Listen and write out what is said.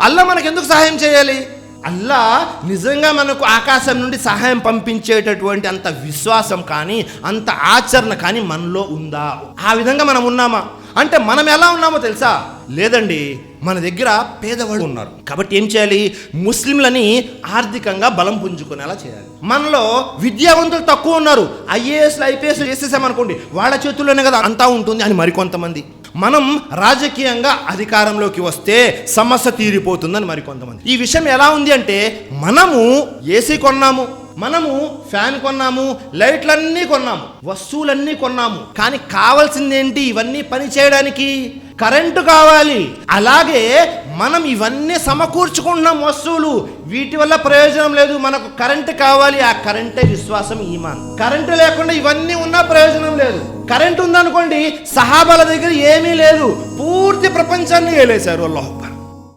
అల్లా మనకు ఎందుకు సహాయం చేయాలి? అల్లా నిజంగా మనకు ఆకాశం నుండి సహాయం పంపించేటటువంటి అంత విశ్వాసం కానీ అంత ఆచరణ కానీ మనలో ఉందా? ఆ విధంగా మనం ఉన్నామా? అంటే మనం ఎలా ఉన్నామో తెలుసా? లేదండి మన దగ్గర పేదవాళ్ళు ఉన్నారు. కాబట్టి ఏం చేయాలి? ముస్లింలని ఆర్థికంగా బలం పుంజుకునేలా చేయాలి. మనలో విద్యావంతులు తక్కువ ఉన్నారు. ఐఏఎస్లు ఐపీఎస్లు చేసేసామనుకోండి వాళ్ళ చేతుల్లోనే కదా అంతా ఉంటుంది అని మరికొంతమంది. మనం రాజకీయంగా అధికారంలోకి వస్తే సమస్య తీరిపోతుందని మరికొంతమంది. ఈ విషయం ఎలా ఉంది అంటే మనము ఏసీ కొన్నాము మనము ఫ్యాన్ కొన్నాము లైట్లన్నీ కొన్నాము వస్తువులన్నీ కొన్నాము. కానీ కావాల్సింది ఏంటి ఇవన్నీ పని చేయడానికి కరెంటు కావాలి. అలాగే మనం ఇవన్నీ సమకూర్చుకుంటున్నాం వస్తువులు. వీటి వల్ల ప్రయోజనం లేదు. మనకు కరెంటు కావాలి. ఆ కరెంటే విశ్వాసం ఈమాన్. కరెంటు లేకుండా ఇవన్నీ ఉన్నా ప్రయోజనం లేదు. కరెంట్ ఉందనుకోండి సహాబాల దగ్గర ఏమీ లేదు. పూర్తి ప్రపంచాన్ని ఏలేశారు అల్లాహ్